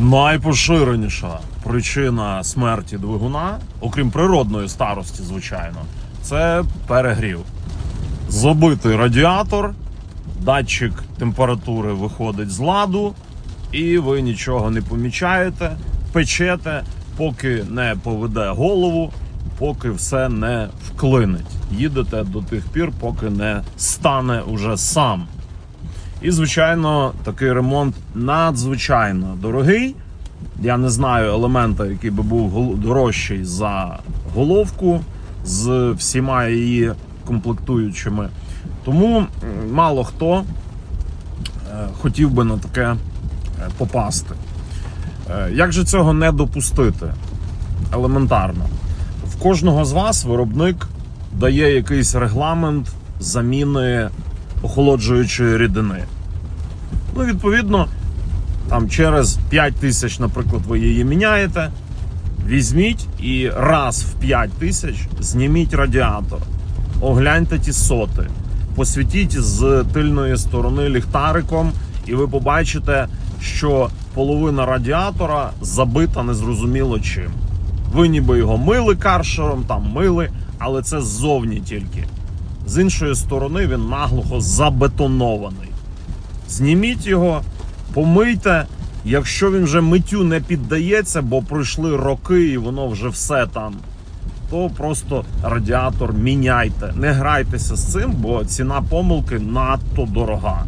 Найпоширеніша причина смерті двигуна, окрім природної старості, звичайно, це перегрів. Забитий радіатор, датчик температури виходить з ладу, і ви нічого не помічаєте, печете, поки не поведе голову, поки все не вклинить. Їдете до тих пір, поки не стане уже сам. І, звичайно, такий ремонт надзвичайно дорогий. Я не знаю елемента, який би був дорожчий за головку з всіма її комплектуючими. Тому мало хто е, хотів би на таке е, попасти. Е, Як же цього не допустити? Елементарно. В кожного з вас виробник дає якийсь регламент заміни охолоджуючої рідини. Ну, відповідно, там через 5 тисяч, наприклад, ви її міняєте. Візьміть і раз в 5 тисяч зніміть радіатор, огляньте ті соти, посвітіть з тильної сторони ліхтариком, і ви побачите, що половина радіатора забита незрозуміло чим. Ви ніби його мили каршером, там мили, але це ззовні тільки. З іншої сторони він наглухо забетонований. Зніміть його, помийте. Якщо він вже миттю не піддається, бо пройшли роки і воно вже все там, то просто радіатор міняйте. Не грайтеся з цим, бо ціна помилки надто дорога.